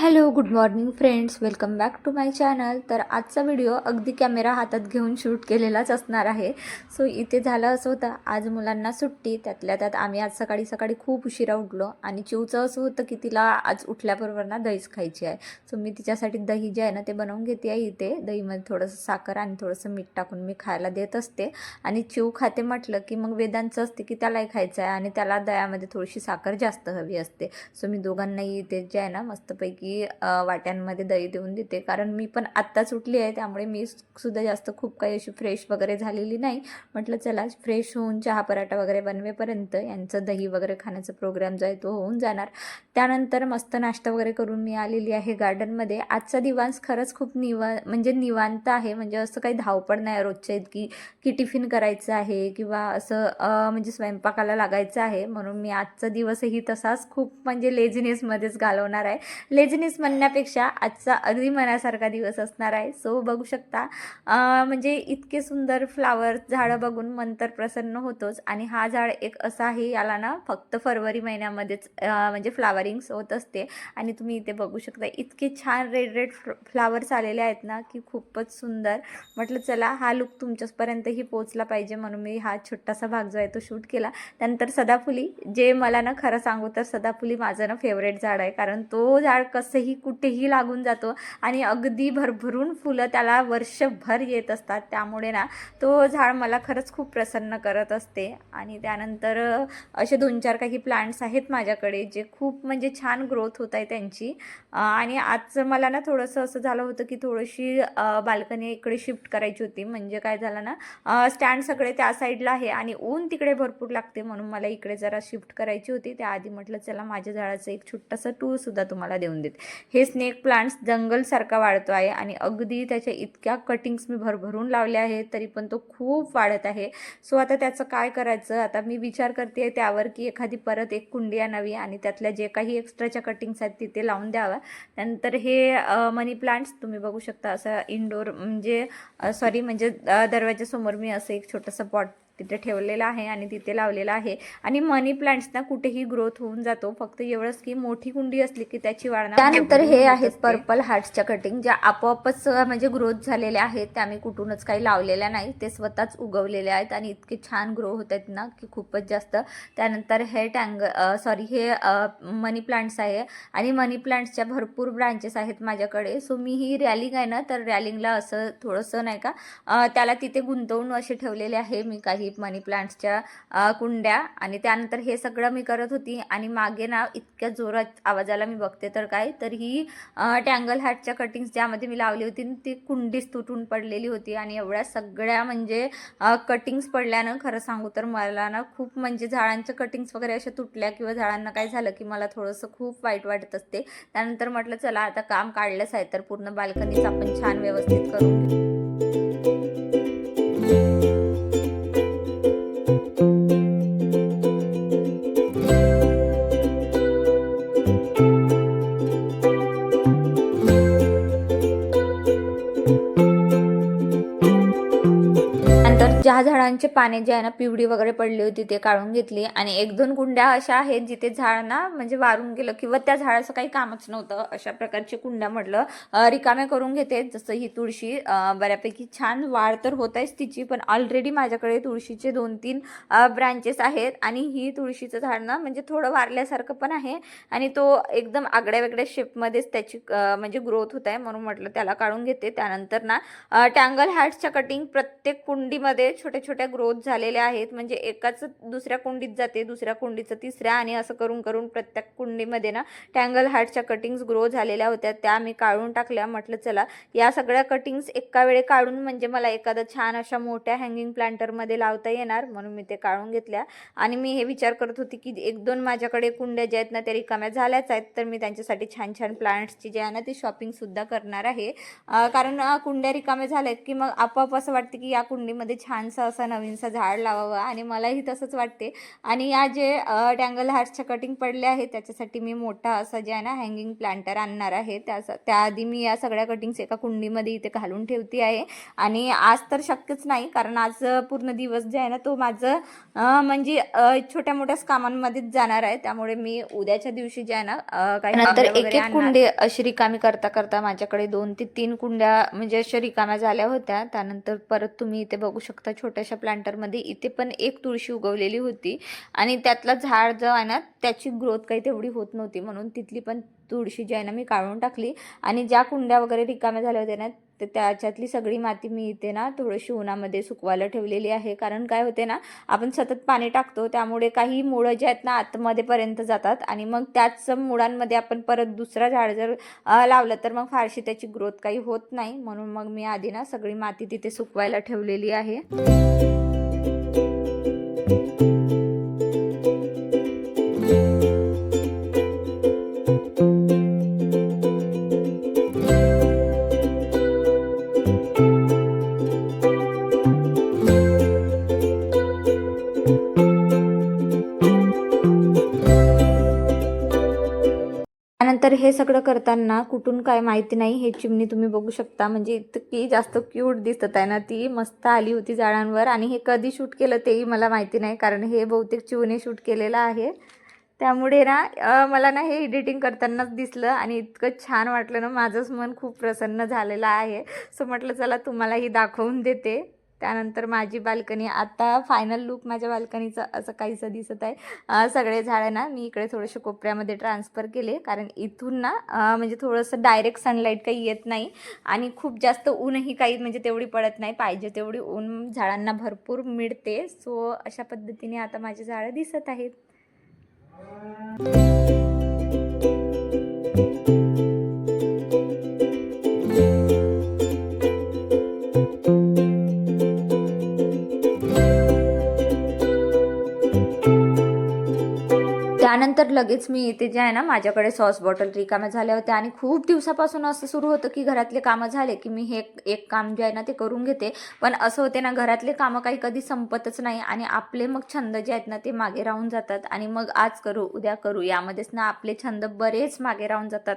Hello good morning friends. Welcome back to my channel. तर आजचा video अगदी camera हातात घेऊन शूट केलेलाच असणार आहे. सो इथे झालं असं होतं आज मुलांना सुट्टी. त्यातल्या त्यात आम्ही आज सकाळी सकाळी खूप उशिरा उठलो आणि चिवचं असं होतं की तिला आज उठल्याबरोबर ना दहीच खायची आहे. सो मी तिच्यासाठी दही जे आहे ना ते बनवून घेते आहे इथे. दहीमध्ये थोडंसं साखर आणि थोडंसं मीठ टाकून मी खायला देत असते. आणि चिव खाते म्हटलं की मग वेदांचं असते की त्यालाही खायचं आहे आणि त्याला दह्यामध्ये थोडीशी साखर जास्त हवी असते. सो मी दोघांनाही इथे जे आहे ना मस्तपैकी की वाट्यांमध्ये दही देऊन देते. कारण मी पण आत्ताच उठली आहे त्यामुळे मी सुद्धा जास्त खूप काही अशी फ्रेश वगैरे झालेली नाही. म्हटलं चला फ्रेश होऊन चहा पराठा वगैरे बनवेपर्यंत यांचं दही वगैरे खाण्याचा प्रोग्राम जो आहे तो होऊन जाणार. त्यानंतर मस्त नाश्ता वगैरे करून मी आलेली आहे गार्डनमध्ये. आजचा दिवस खरंच खूप निवा म्हणजे निवांत आहे. म्हणजे असं काही धावपळ नाही रोजच्या इतकी. की टिफिन करायचं आहे किंवा असं म्हणजे स्वयंपाकाला लागायचं आहे. म्हणून मी आजचा दिवसही तसाच खूप म्हणजे लेझिनेसमध्येच घालवणार आहे. लेझिनेस म्हणण्यापेक्षा आजचा अगदी मनासारखा दिवस असणार आहे. सो बघू शकता. म्हणजे इतके सुंदर फ्लावर झाडं बघून मन तर प्रसन्न होतोच. आणि हा झाड एक असा आहे याला ना फक्त फरवरी महिन्यामध्येच म्हणजे फ्लावरिंग्स होत असते. आणि तुम्ही इथे बघू शकता इतके छान रेड रेड फ्लावर्स आलेले आहेत ना की खूपच सुंदर. म्हटलं चला हा लुक तुमच्यापर्यंतही पोचला पाहिजे म्हणून मी हा छोटासा भाग जो आहे तो शूट केला. त्यानंतर सदाफुली जे मला ना खरं सांगू तर सदाफुली माझं ना फेवरेट झाड आहे. कारण तो झाड कसंही कुठेही लागून जातो आणि अगदी भरभरून फुलं त्याला वर्षभर येत असतात. त्यामुळे ना तो झाड मला खरंच खूप प्रसन्न करत असते. आणि त्यानंतर असे दोन चार काही प्लांट्स आहेत माझ्याकडे जे खूप म्हणजे छान ग्रोथ होत आहे त्यांची. आणि आज मला ना थोडंसं असं झालं होतं की थोडीशी बाल्कनी इकडे शिफ्ट करायची होती. म्हणजे काय झालं ना स्टँड सगळे त्या साईडला आहे आणि ऊन तिकडे भरपूर लागते म्हणून मला इकडे जरा शिफ्ट करायची होती. त्याआधी म्हटलं चला माझ्या झाडाचं एक छोटंसं टूरसुद्धा तुम्हाला देऊन देते. हे स्नेक प्लांट्स जंगलसारखा वाढतो आहे आणि अगदी त्याच्या इतक्या कटिंग्स मी भरभरून लावल्या आहेत तरी पण तो खूप वाढत आहे. सो आता त्याचं काय करायचं? आता मी विचार करते त्यावर की एखादी परत एक कुंडी आणावी आणि त्यातल्या जे काही एक्स्ट्राच्या कटिंग्स आहेत तिथे लावून द्यावा. त्यानंतर हे मनी प्लांट्स तुम्ही बघू शकता असं इंडोर म्हणजे सॉरी म्हणजे दरवाज्यासमोर दरवाजासमोर मी असं एक छोटंसं पॉट तिथे ठेवलेलं आहे आणि तिथे लावलेलं आहे. आणि मनी प्लांट्स ना कुठेही ग्रोथ होऊन जातो. फक्त एवढंच की मोठी कुंडी असली की त्याची वाढ ना त्यानंतर हे आहेत पर्पल हार्ट्सच्या कटिंग ज्या आपोआपच म्हणजे ग्रोथ झालेल्या आहेत. त्या मी कुठूनच काही लावलेल्या नाही. ते स्वतःच उगवलेले आहेत आणि इतके छान ग्रो होत आहेत ना की खूपच जास्त. त्यानंतर हे टँग सॉरी हे मनी प्लांट्स आहे. आणि मनी प्लांट्सच्या भरपूर ब्रांचेस आहेत माझ्याकडे. सो मी ही रॅलिंग आहे ना तर रॅलिंगला असं थोडंसं नाही का त्याला तिथे गुंतवून असे ठेवलेले आहे. मी काही मनी प्लांट्सच्या कुंड्या. आणि त्यानंतर हे सगळं मी करत होती. आणि मागे ना इतक्या जोरात आवाजाला मी बघते तर काय? तर ही टँगल हॅटच्या कटिंग्स ज्यामध्ये मी लावली होती ती कुंडीच तुटून पडलेली होती. आणि एवढ्या सगळ्या म्हणजे कटिंग्स पडल्यानं खरं सांगू तर मला ना खूप म्हणजे झाडांच्या कटिंग्स वगैरे अशा तुटल्या किंवा झाडांना काय झालं की मला थोडंसं खूप वाईट वाटत असते. त्यानंतर म्हटलं चला आता काम काढलंच आहे तर पूर्ण बाल्कनीच आपण छान व्यवस्थित करून नंतर ज्या झाडांचे पाने जे आहे ना पिवडी वगैरे पडली होती ते काढून घेतली. आणि एक दोन कुंड्या अशा आहेत जिथे झाड ना म्हणजे वारून गेलं किंवा त्या झाडाचं काही कामच नव्हतं. अशा प्रकारची कुंड्या म्हटलं रिकामे रिकाम्या करून घेते. जसं ही तुळशी बऱ्यापैकी छान वाढ तर होत आहेच तिची पण ऑलरेडी माझ्याकडे तुळशीचे दोन तीन ब्रँचेस आहेत. आणि ही तुळशीचं झाड ना म्हणजे थोडं वारल्यासारखं पण आहे. आणि तो एकदम आगड्या वेगळ्या शेपमध्येच त्याची म्हणजे ग्रोथ होत आहे म्हणून म्हटलं त्याला काढून घेते. त्यानंतर ना टँगल हॅट्सच्या कटिंग प्रत्येक कुंडीमध्ये छोट्या छोट्या ग्रोथ झालेल्या आहेत. म्हणजे एकाच दुसऱ्या कुंडीत जाते दुसऱ्या कुंडीचं तिसऱ्या आणि असं करून करून प्रत्येक कुंडीमध्ये ना टँगल हार्टच्या कटिंग्स ग्रो झालेल्या होत्या. त्या मी काढून टाकल्या. म्हटलं चला या सगळ्या कटिंग्स एका वेळे काढून म्हणजे मला एखादा छान अशा मोठ्या हँगिंग प्लांटरमध्ये लावता येणार. म्हणून मी ते काढून घेतल्या. आणि मी हे विचार करत होती की एक दोन माझ्याकडे कुंड्या ज्या आहेत ना त्या रिकाम्या झाल्याच आहेत. तर मी त्यांच्यासाठी छान छान प्लांट्सची जे आहे ना ती शॉपिंगसुद्धा करणार आहे. कारण कुंड्या रिकाम्या झाल्या की मग आपोआप असं वाटतं की या कुंडीमध्ये छान छानसं असं नवीनसं झाड लावावं आणि मलाही तसंच वाटते. आणि या जे टँगल हार्टच्या कटिंग पडले आहेत त्याच्यासाठी मी मोठा असं जे आहे ना हँगिंग प्लांटर आणणार आहे. त्या त्याआधी मी या सगळ्या कटिंग्स एका कुंडीमध्ये इथे घालून ठेवते आहे. आणि आज तर शक्यच नाही कारण आज पूर्ण दिवस जे आहे ना तो माझं म्हणजे छोट्या मोठ्याच कामांमध्येच जाणार आहे. त्यामुळे मी उद्याच्या दिवशी जे आहे ना काही नंतर एक एक. कुंडी अशी रिकामी करता करता माझ्याकडे दोन ते तीन कुंड्या म्हणजे अशा रिकाम्या झाल्या होत्या. त्यानंतर परत तुम्ही इथे बघू शकता छोट्याशा प्लांटरमध्ये इथे पण एक तुळशी उगवलेली होती. आणि त्यातला झाड जो आहे ना त्याची ग्रोथ काही तेवढी होत नव्हती. म्हणून तिथली पण तुळशी जी आहे ना मी काढून टाकली. आणि ज्या कुंड्या वगैरे रिकाम्या झाल्या होत्या ना तर त्याच्यातली सगळी माती मी इथे ना थोडीशी उन्हामध्ये सुकवायला ठेवलेली आहे. कारण काय होते ना आपण सतत पाणी टाकतो त्यामुळे काही मुळं जे आहेत ना आतमध्ये पर्यंत जातात. आणि मग त्याच मुळांमध्ये आपण परत दुसरा झाड जर लावलं तर मग फारशी त्याची ग्रोथ काही होत नाही. म्हणून मग मी आधी ना सगळी माती तिथे सुकवायला ठेवलेली आहे. तर हे सगळं करताना कुठून काय माहिती नाही हे चिमणी तुम्ही बघू शकता. म्हणजे इतकी जास्त क्यूट दिसत आहे ना ती. मस्त आली होती झाडांवर आणि हे कधी शूट केलं तेही मला माहिती नाही कारण हे बहुतेक चिवणे शूट केलेलं आहे. त्यामुळे ना मला ना हे एडिटिंग करतानाच दिसलं आणि इतकं छान वाटलं ना माझंच मन खूप प्रसन्न झालेलं आहे. सो म्हटलं चला तुम्हालाही दाखवून देते. त्यानंतर माझी बाल्कनी आता फायनल लुक माझ्या बाल्कनीचं असं काहीसं दिसत आहे. सगळे झाडांना मी इकडे थोडेसे कोपऱ्यामध्ये ट्रान्सफर केले. कारण इथून ना म्हणजे थोडंसं डायरेक्ट सनलाईट काही येत नाही. आणि खूप जास्त ऊनही काही म्हणजे तेवढी पडत नाही. पाहिजे तेवढी ऊन झाडांना भरपूर मिळते. सो अशा पद्धतीने आता माझी झाडं दिसत आहेत. त्यानंतर लगेच मी इथे जे आहे ना माझ्याकडे सॉस बॉटल रिकाम्या झाल्या होत्या आणि खूप दिवसापासून असं सुरू होतं की घरातले कामं झाले की मी हे एक काम जे आहे ना ते करून घेते. पण असं होते ना घरातले कामं काही कधी संपतच नाही आणि आपले मग छंद जे आहेत ना ते मागे राहून जातात. आणि मग आज करू उद्या करू यामध्येच ना आपले छंद बरेच मागे राहून जातात.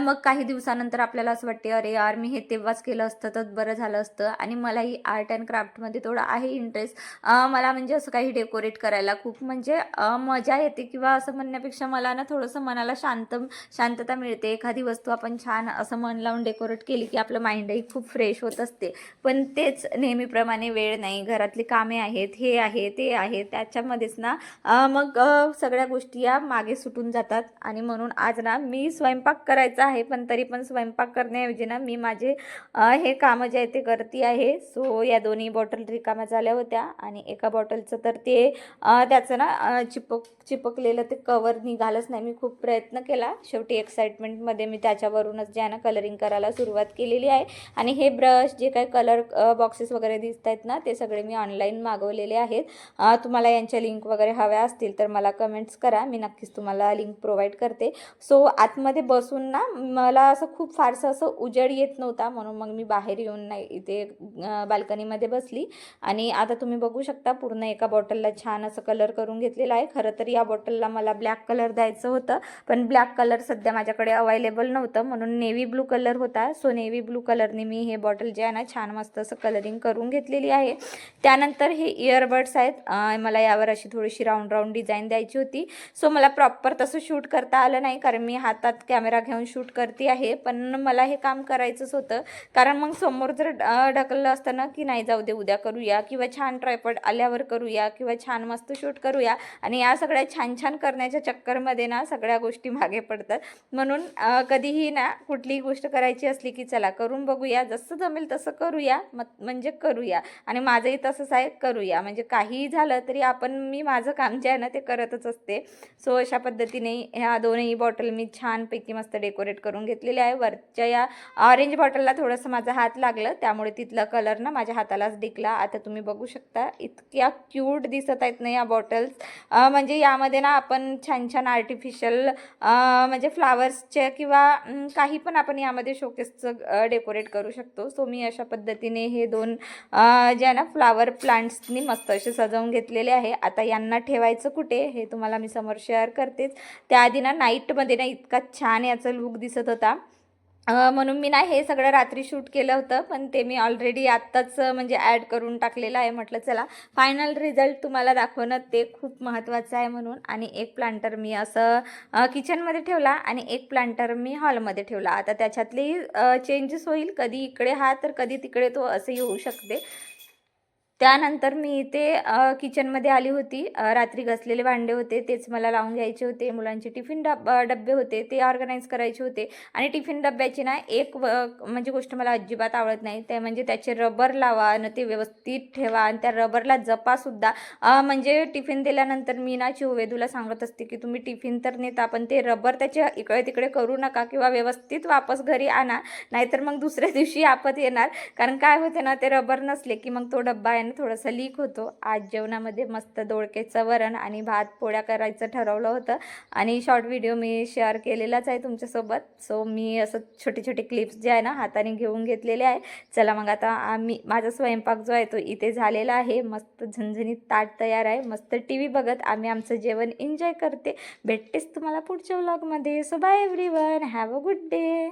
मग काही दिवसानंतर आपल्याला असं वाटते अरे यार मी हे तेव्हाच केलं असतं तर बरं झालं असतं. आणि मलाही आर्ट अँड क्राफ्टमध्ये थोडं आहे इंटरेस्ट मला म्हणजे असं काही डेकोरेट करायला खूप म्हणजे मजा येते किंवा असं म्हणण्यापेक्षा मला ना थोडंसं मनाला शांत शांतता मिळते. एखादी वस्तू आपण छान असं मन लावून डेकोरेट केली की आपलं माइंडही खूप फ्रेश होत असते. पण तेच नेहमीप्रमाणे वेळ नाही. घरातली कामे आहेत हे आहे ते आहे. त्याच्यामध्येच ना मग सगळ्या गोष्टी या मागे सुटून जातात. आणि म्हणून आज ना मी स्वयंपाक करायचा आहे पण तरी पण स्वयंपाक करण्याऐवजी ना मी माझे हे कामं जे आहे ते करते आहे. सो या दोन्ही बॉटल रिकाम्या झाल्या होत्या. आणि एका बॉटलचं तर ते त्याचं ना चिपक चिपकलेलं ते कवर निघालंच नाही. मी खूप प्रयत्न केला. शेवटी एक्साइटमेंटमध्ये मी त्याच्यावरूनच जे आहे ना कलरिंग करायला सुरुवात केलेली आहे. आणि हे ब्रश जे काही कलर बॉक्सेस वगैरे दिसत आहेत ना ते सगळे मी ऑनलाईन मागवलेले आहेत. तुम्हाला यांच्या लिंक वगैरे हव्या असतील तर मला कमेंट्स करा. मी नक्कीच तुम्हाला लिंक प्रोव्हाइड करते. सो आतमध्ये बसून ना मला असं खूप फारसं असं उजेड येत नव्हता. म्हणून मग मी बाहेर येऊन नाही इथे बाल्कनीमध्ये बसली. आणि आता तुम्ही बघू शकता पूर्ण एका बॉटलला छान असं कलर करून घेतलेला आहे. खरं तर या बॉटलला मला ब्लॅक कलर द्यायचं होतं. पण ब्लॅक कलर सध्या माझ्याकडे अवेलेबल नव्हतं. म्हणून नेव्ही ब्लू कलर होता. सो नेव्ही ब्लू कलरने मी हे बॉटल जे आहे ना छान मस्त असं कलरिंग करून घेतलेली आहे. त्यानंतर हे इयरबड्स आहेत. मला यावर अशी थोडीशी राऊंड राऊंड डिझाईन द्यायची होती. सो मला प्रॉपर तसं शूट करता आलं नाही. कारण मी हातात कॅमेरा घेऊन शूट करते आहे. पण मला हे काम करायचंच होतं. कारण मग समोर जर ढकललं असतं ना की नाही जाऊ दे उद्या करूया. किंवा छान ट्रायपॉड आल्यावर करूया. किंवा छान मस्त शूट करूया. आणि या सगळ्या छान छान करण्याच्या चक्करमध्ये ना सगळ्या गोष्टी मागे पडतात. म्हणून कधीही ना कुठलीही गोष्ट करायची असली की चला करून बघूया जसं जमेल तसं करूया मग म्हणजे करूया. आणि माझंही तसंच आहे करूया. म्हणजे काहीही झालं तरी आपण मी माझं काम जे आहे ना ते करतच असते. सो अशा पद्धतीने ह्या दोनही बॉटल मी छानपैकी मस्त डेकोरेट करून घेतलेले आहे. वरच्या या ऑरेंज बॉटलला थोडंसं माझा हात लागलं त्यामुळे तिथला कलर ना माझ्या हातालाच दिखला आता तुम्ही बघू शकता इतक्या क्यूट दिसत आहेत ना या बॉटल्स. म्हणजे यामध्ये ना आपण छान छान आर्टिफिशल आर्टिफिशियल म्हणजे फ्लावर्सचे किंवा काही पण आपण यामध्ये शोकेसचं डेकोरेट करू शकतो. सो मी अशा पद्धतीने हे दोन जे आहे ना फ्लावर प्लांट्सनी मस्त असे सजवून घेतलेले आहे. आता यांना ठेवायचं कुठे हे तुम्हाला मी समोर शेअर करतेच. त्याआधी ना नाईटमध्ये ना इतका छान याचा लुक दिसत होता. म्हणून मी ना हे सगळं रात्री शूट केलं होतं पण ते मी ऑलरेडी आत्ताच म्हणजे ॲड करून टाकलेलं आहे म्हटलं चला फायनल रिझल्ट तुम्हाला दाखवणं ते खूप महत्त्वाचं आहे म्हणून. आणि एक प्लांटर मी असं किचनमध्ये ठेवला आणि एक प्लांटर मी हॉलमध्ये ठेवला. आता त्याच्यातली चेंजेस होईल कधी इकडे हा तर कधी तिकडे तो असंही होऊ शकते. त्यानंतर मी इथे किचनमध्ये आली होती. रात्री घासलेले भांडे होते तेच मला लावून घ्यायचे होते. मुलांचे टिफिन डब डब्बे होते ते ऑर्गनाईज करायचे होते. आणि टिफिन डब्याची ना एक व म्हणजे गोष्ट मला अजिबात आवडत नाही. ते म्हणजे त्याचे रबर लावा आणि ते व्यवस्थित ठेवा आणि त्या रबरला जपासुद्धा म्हणजे टिफिन दिल्यानंतर मी ना चिववेदूला सांगत असते की तुम्ही टिफिन तर नेता पण ते रबर त्याच्या इकडे तिकडे करू नका किंवा व्यवस्थित वापस घरी आणा. नाहीतर मग दुसऱ्या दिवशी आपत येणार. कारण काय होते ना ते रबर नसले की मग तो डब्बा आहे ना थोडंसं लीक होतो. आज जेवणामध्ये मस्त दोडक्याचं वरण आणि भात पोळ्या करायचं ठरवलं होतं. आणि शॉर्ट व्हिडिओ मी शेअर केलेलाच आहे तुमच्यासोबत. सो मी असं छोटे छोटे क्लिप्स जे आहे ना हाताने घेऊन घेतलेले आहे. चला मग आता आम्ही माझा स्वयंपाक जो आहे तो इथे झालेला आहे. मस्त झणझणीत ताट तयार आहे. मस्त टी व्ही बघत आम्ही आमचं जेवण एन्जॉय करते. भेटतेच तुम्हाला पुढच्या व्लॉगमध्ये so bye everyone have a good day